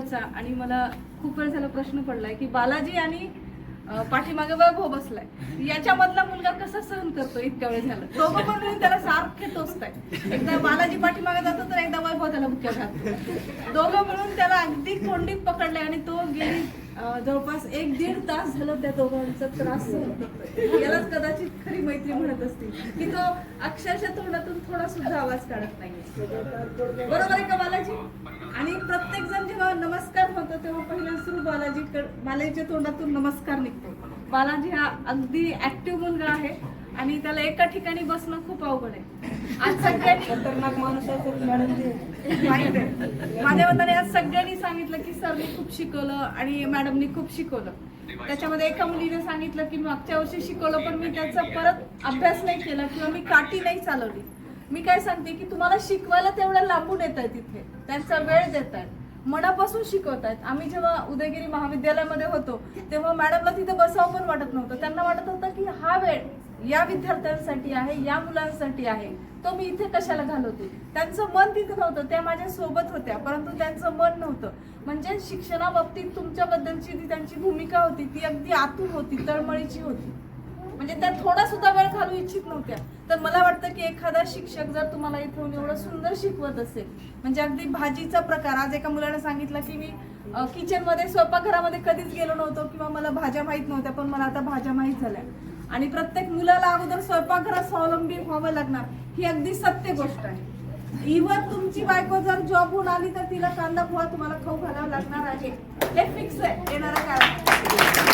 महत्त्वाचा आणि मला खूप वेळ झाला प्रश्न पडलाय की बालाजी आणि पाठीमागे वैभव हो बसलाय. याच्यामधला मुलगा कसा सहन करतो इतक्या वेळ झालं? दोघं पण मिळून त्याला सारखे टोचताय एकदा बालाजी पाठीमागे जातो तर एकदा वैभव त्याला बुक्या घालतो दोघं मिळून त्याला अगदी कोंडीत पकडले आणि तो गेली जवळपास एक दीड तास झालं त्या दोघांचा त्रास सहन यालाच कदाचित खरी मैत्री म्हणत असतील. की तो अक्षरशः तोंडातून थोडा सुद्धा आवाज काढत नाही बरोबर आहे का बालाजी? प्रत्येक जण जेव्हा नमस्कार म्हणतो तेव्हा पहिला सुरू बालाजी बालाजीच्या तोंडातून नमस्कार निघतो. बालाजी हा अगदी ऍक्टिव्ह मुलगा आहे आणि त्याला एका ठिकाणी बसणं खूप अवघड आहे. आज सगळ्यांनी. माझ्या मताने आज सगळ्यांनी सांगितलं की सरनी खूप शिकवलं आणि मॅडमनी खूप शिकवलं. त्याच्यामध्ये एका मुलीने सांगितलं की मागच्या वर्षी शिकवलं पण मी त्याचा परत अभ्यास नाही केला किंवा मी काठी नाही चालवली. मी काय सांगते की तुम्हाला शिकवायला तेवढं लांबून येत आहे तिथे त्यांचा वेळ देत आहेत. मनापासून शिकवत आहेत. आम्ही जेव्हा उदयगिरी महाविद्यालयामध्ये होतो तेव्हा मॅडमला तिथे बसावं पण वाटत नव्हतं. त्यांना वाटत होतं की हा वेळ या विद्यार्थ्यांसाठी आहे या मुलांसाठी आहे. तो मी इथे कशाला घालवते? त्यांचं मन तिथे नव्हतं. त्या माझ्या सोबत होत्या परंतु त्यांचं मन नव्हतं. म्हणजे शिक्षणाबाबतीत तुमच्याबद्दलची जी त्यांची भूमिका होती ती अगदी आतून होती तळमळीची होती. म्हणजे त्या थोडा सुद्धा वेळ घालू इच्छित नव्हत्या. तर मला वाटतं की एखादा शिक्षक जर तुम्हाला इथून एवढं सुंदर शिकवत असेल म्हणजे अगदी भाजीचा प्रकार आज एका मुलानं सांगितलं की मी किचनमध्ये स्वयंपाकघरामध्ये कधीच गेलो नव्हतो किंवा मला भाज्या माहीत नव्हत्या पण मला आता भाज्या माहीत झाल्या. आणि प्रत्येक मुलाला अगोदर स्वयंपाकघरात स्वावलंबी व्हावं लागणार ही अगदी सत्य गोष्ट आहे. इव्हन तुमची बायको जर जॉब होऊन आली तर तिला कांदा पोहा तुम्हाला खाऊ घालावा लागणार आहे. हे फिक्स आहे येणारा काळ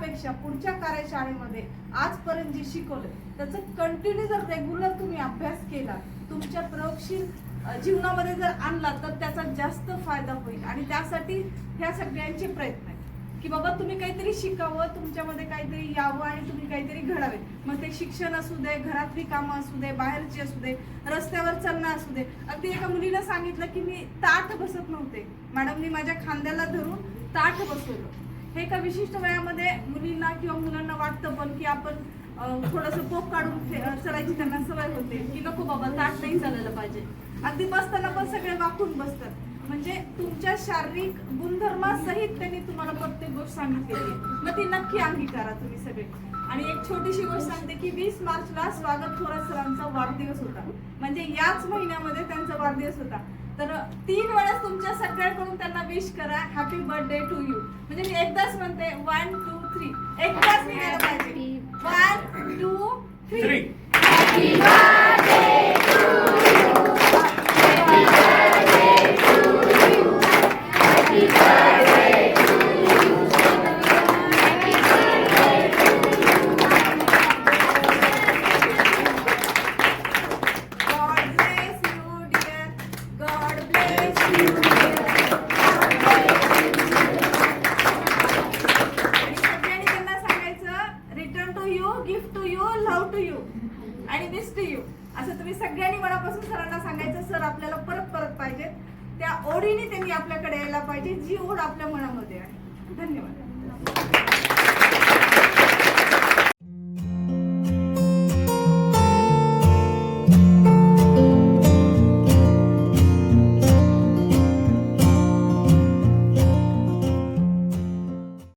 त्यापेक्षा पुढच्या कार्यशाळेमध्ये आजपर्यंत जे शिकवलं त्याचं कंटिन्यू जर रेग्युलर तुम्ही अभ्यास केला तुमच्या प्रयोगशील जीवनामध्ये जर आणला तर त्याचा जास्त फायदा होईल. आणि त्यासाठी ह्या सगळ्यांचे प्रयत्न आहेत. की बाबा तुम्ही काहीतरी शिकावं तुमच्यामध्ये काहीतरी यावं आणि तुम्ही काहीतरी घडावे मग ते शिक्षण असू दे घरातली कामं असू दे बाहेरची असू दे रस्त्यावर चालणं असू दे. अगदी एका मुलीला सांगितलं की मी ताठ बसत नव्हते. मॅडमनी माझ्या खांद्याला धरून ताठ बसवलं. हे एका विशिष्ट वयामध्ये मुलींना किंवा मुलांना वाटतं पण की आपण थोडस पोप काढून चलायची त्यांना सवय होते की नको बाबा ताट नाही चालायला पाहिजे. अगदी बसताना पण सगळे वाकून बसतात. म्हणजे तुमच्या शारीरिक गुणधर्मासहित त्यांनी तुम्हाला प्रत्येक गोष्ट सांगितलेली मग ती नक्की अंगीकारा तुम्ही सगळे. आणि एक छोटीशी गोष्ट सांगते की वीस मार्चला स्वागत थोरात सरांचा वाढदिवस होता. म्हणजे याच महिन्यामध्ये त्यांचा वाढदिवस होता. तर तीन वेळेस तुमच्या सगळ्यांकडून त्यांना विश करा हॅपी बर्थडे टू यू म्हणजे मी एकदाच म्हणते वन टू थ्री एकदाच निघायला पाहिजे. वन टू थ्री असं तुम्ही सगळ्यांनी मनापासून सरांना सांगायचं सर आपल्याला परत परत पाहिजे. त्या ओढीने त्यांनी आपल्याकडे यायला पाहिजे जी ओढ आपल्या मनामध्ये आहे. धन्यवाद.